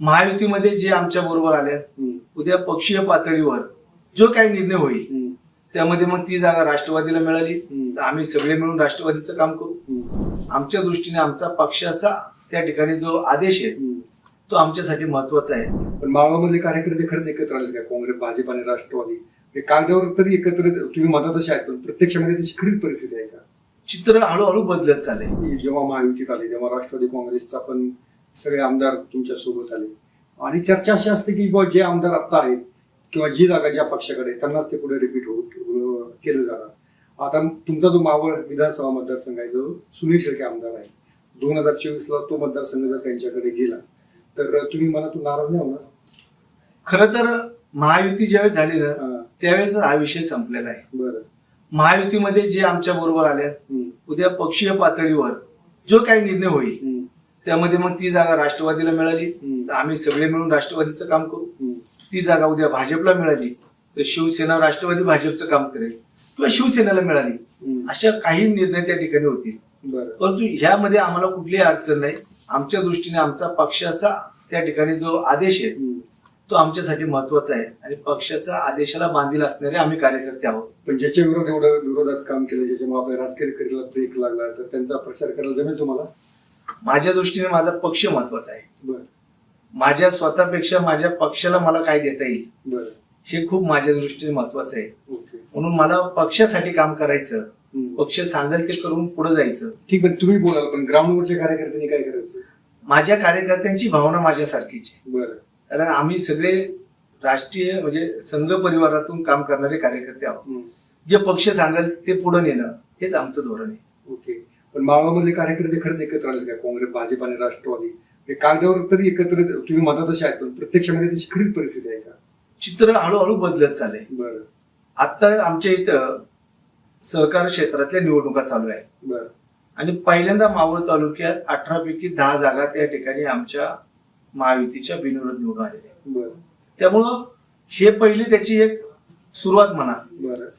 महायुतीमध्ये जे आमच्या बरोबर आल्या हम्म, उद्या पक्षीय पातळीवर जो काही निर्णय होईल त्यामध्ये मग ती जागा राष्ट्रवादीला मिळाली. तर आम्ही सगळे मिळून राष्ट्रवादीचं काम करू. आमच्या दृष्टीने आमचा पक्षाचा त्या ठिकाणी जो आदेश आहे. तो आमच्यासाठी महत्त्वाचा आहे. पण मावळमधले कार्यकर्ते खरंच एकत्र आले का? काँग्रेस भाजप आणि राष्ट्रवादी? हे कागदावर तरी एकत्र तुम्ही म्हणता तसे आहेत पण प्रत्यक्षामध्ये तशी खरीच परिस्थिती आहे का? चित्र हळूहळू बदलत चालेल जेव्हा महायुतीत आले तेव्हा राष्ट्रवादी काँग्रेसचा पण सगळे आमदार तुमच्यासोबत आले. आणि चर्चा अशी असते की बुवा जे आमदार आता आहेत किंवा जी जागा ज्या पक्षाकडे त्यांनाच ते पुढे रिपीट होत अं, केलं जाणार. आता तुमचा जो मावळ विधानसभा मतदारसंघ आहे जो सुनील शेळके आमदार आहे दोन हजार चोवीस ला तो मतदारसंघ जर त्यांच्याकडे गेला तर तुम्ही मनातून नाराज नाही होणार? खरं तर महायुती ज्यावेळेस झाली ना हा, त्यावेळेस हा विषय संपलेला आहे. बरं. महायुतीमध्ये जे आमच्या बरोबर हम्म, उद्या पक्षीय पातळीवर जो काही निर्णय होईल त्यामध्ये मग ती जागा राष्ट्रवादीला मिळाली. तर आम्ही सगळे मिळून राष्ट्रवादीचं काम करू. ती जागा उद्या भाजपला मिळाली तर शिवसेना राष्ट्रवादी भाजपचं काम करेल किंवा शिवसेनेला मिळाली. अशा काही निर्णय त्या ठिकाणी होतील. परंतु ह्यामध्ये आम्हाला कुठलीही अडचण नाही. आमच्या दृष्टीने आमचा पक्षाचा त्या ठिकाणी जो आदेश आहे. तो आमच्यासाठी महत्त्वाचा आहे. आणि पक्षाचा आदेशाला बांधील असणारे आम्ही कार्यकर्ते आहोत. पण ज्याच्या विरोध एवढं विरोधात काम केलं ज्याच्यामुळे आपल्या राजकीय लागला तर त्यांचा प्रचार करायला जमेल तुम्हाला? माझ्या दृष्टीने माझा पक्ष महत्त्वाचा आहे. बरं. माझ्या स्वतःपेक्षा माझ्या पक्षाला मला काय देता येईल? बरं. हे खूप माझ्या दृष्टीने महत्वाचं आहे. म्हणून मला पक्षासाठी काम करायचं. पक्ष सांगेल ते करून पुढे जायचं. ठीक पण तुम्ही बोलाल पण ग्राउंडवरच्या कार्यकर्त्यांनी काय करायचं? माझ्या कार्यकर्त्यांची भावना माझ्यासारखीच आहे. बरं. कारण आम्ही सगळे राष्ट्रीय म्हणजे संघ परिवारातून काम करणारे कार्यकर्ते आहोत. जे पक्ष सांगेल ते पुढे नेणं हेच आमचं धोरण आहे. ओके. पण मावळमधले कार्यकर्ते खरंच एकत्र आले का? काँग्रेस भाजप आणि राष्ट्रवादी? हे कागदावर तरी एकत्र तुम्ही म्हणता तसे आहेत पण प्रत्यक्षामध्ये तशी खरीच परिस्थिती आहे का? चित्र हळूहळू बदलत चालेल बरं. आता आमच्या इथं सहकार क्षेत्रातल्या निवडणुका चालू आहेत. बरं. आणि पहिल्यांदा मावळ तालुक्यात अठरा पैकी दहा जागा त्या ठिकाणी आमच्या महायुतीच्या बिनविरोध निवडून आलेल्या आहेत. त्यामुळं हे पहिली त्याची एक सुरुवात म्हणा.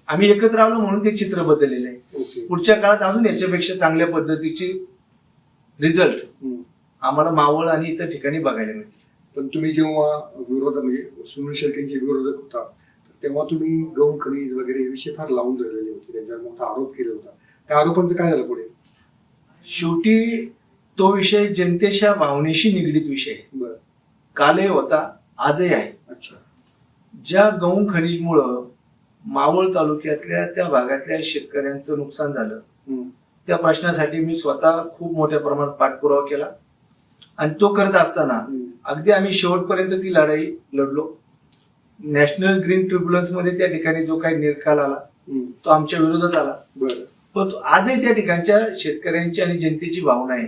आम्ही एकत्र आलो म्हणून ते चित्र बदललेलं आहे. पुढच्या काळात अजून याच्यापेक्षा चांगल्या पद्धतीची रिझल्ट. आम्हाला मावळ आणि इतर ठिकाणी बघायला मिळतील. पण तुम्ही जेव्हा विरोध म्हणजे सुनील शेळकेंचे विरोधक होता तर तेव्हा तुम्ही गौण खनिज वगैरे हे विषय फार लावून धरलेले होते. त्यांच्यावर मोठा आरोप केला होता. त्या आरोपांचं काय झालं पुढे? शेवटी तो विषय जनतेच्या भावनेशी निगडीत विषय कालही होता आजही आहे. अच्छा. ज्या गौण खनिजमुळं मावळ तालुक्यातल्या त्या भागातल्या शेतकऱ्यांचं नुकसान झालं. त्या प्रश्नासाठी मी स्वतः खूप मोठ्या प्रमाणात पाठपुरावा केला आणि तो करत असताना. अगदी आम्ही शेवटपर्यंत ती लढाई लढलो नॅशनल ग्रीन ट्रिब्युनल्समध्ये त्या ठिकाणी जो काही निकाल आला. तो आमच्या विरोधात आला परंतु आजही त्या ठिकाणच्या शेतकऱ्यांची आणि जनतेची भावना आहे.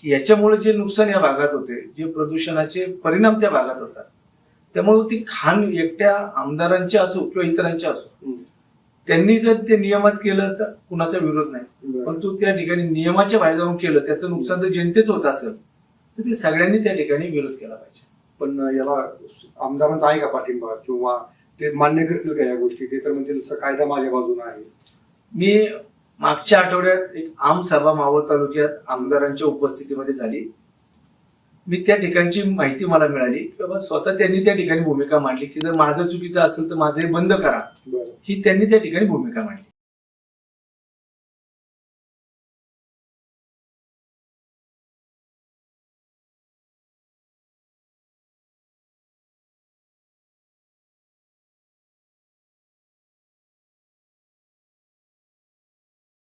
की याच्यामुळे जे नुकसान या भागात होते जे प्रदूषणाचे परिणाम त्या भागात होतात त्यामुळे ती खाण एकट्या आमदारांची असो किंवा इतरांची असो. त्यांनी जर ते नियमात केलं तर कुणाचा विरोध नाही. परंतु त्या ठिकाणी नियमाच्या बाहेर जाऊन केलं त्याचं नुकसान जर जनतेच होत असेल तर ते सगळ्यांनी त्या ठिकाणी विरोध केला पाहिजे. पण याला आमदारांचा आहे का पाठिंबा? किंवा ते मान्य करतील का या गोष्टी? ते तर म्हणतील "स- कायदा माझ्या बाजूने आहे. मी मागच्या आठवड्यात एक आम सभा मावळ तालुक्यात आमदारांच्या उपस्थितीमध्ये झाली. मी त्या ठिकाणची माहिती मला मिळाली. की बाबा स्वतः त्यांनी त्या ठिकाणी भूमिका मांडली. की जर माझं चुकीचं असेल तर माझं हे बंद करा. ही त्यांनी त्या ठिकाणी भूमिका मांडली.